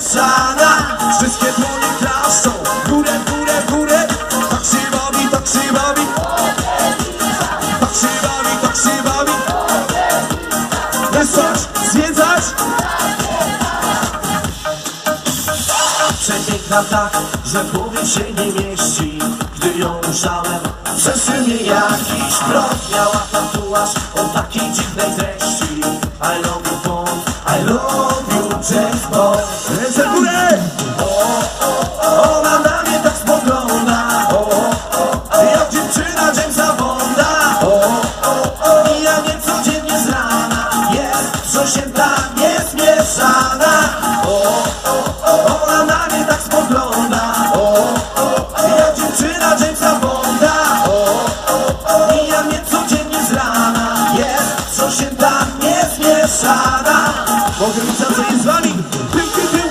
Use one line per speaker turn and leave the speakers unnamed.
Sana Wszystkie dłonie klaszczą górę, górę, górę. Tak się bawi, tak się bawi Tak się bawi, tak się bawi Wesoć, zwiedzać Przepiękna tak, że głowie się nie mieści. Gdy ją ujrzałem, przeszył mnie jakiś krok Miała tatuaż o takiej dziwnej treści. I love you Bond, I love you drzewko Ręce w górę! Ona na mnie tak spogląda Jak dziewczyna Jamesa Bonda Mija mnie codziennie z rana Jest przesięta, jest mieszana Ona na mnie tak spogląda Jak dziewczyna Jamesa Bonda Mija mnie codziennie z rana Jest przesięta, jest mieszana Może być czasem i pim pim. Piu.